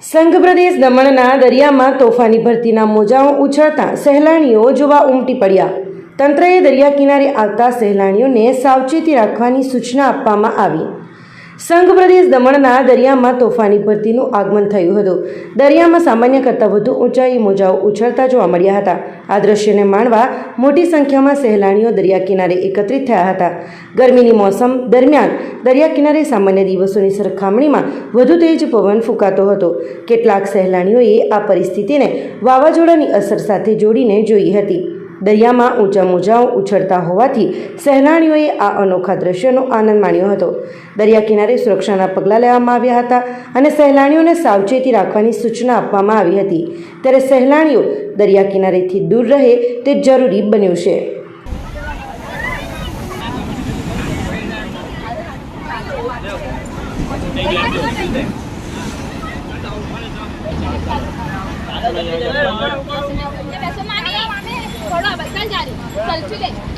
સંઘ પ્રદેશ દમણના દરિયામાં તોફાની ભરતીના મોજાઓ ઉછળતા સહેલાણીઓ જોવા ઉમટી પડ્યા. તંત્રએ દરિયા કિનારે આવતા સહેલાણીઓને સાવચેતી રાખવાની સૂચના આપવામાં આવી. સંઘ પ્રદેશ દમણના દરિયામાં તોફાની ભરતીનું આગમન થયું હતું. દરિયામાં સામાન્ય કરતાં વધુ ઊંચાઈ મોજાઓ ઉછળતા જોવા મળ્યા હતા. આ દ્રશ્યને માણવા મોટી સંખ્યામાં સહેલાણીઓ દરિયા કિનારે એકત્રિત થયા હતા. ગરમીની મોસમ દરમિયાન દરિયા કિનારે સામાન્ય દિવસોની સરખામણીમાં વધુ તેજ પવન ફૂંકાતો હતો. કેટલાક સહેલાણીઓએ આ પરિસ્થિતિને વાવાઝોડાની અસર સાથે જોડીને જોઈ હતી. દરિયામાં ઊંચા મોજાઓ ઉછળતા હોવાથી સહેલાણીઓએ આ અનોખા દ્રશ્યનો આનંદ માણ્યો હતો. દરિયા કિનારે સુરક્ષાના પગલાં લેવામાં આવ્યા હતા અને સહેલાણીઓને સાવચેતી રાખવાની સૂચના આપવામાં આવી હતી. ત્યારે સહેલાણીઓ દરિયા કિનારેથી દૂર રહે તે જરૂરી બન્યું છે. cultivate.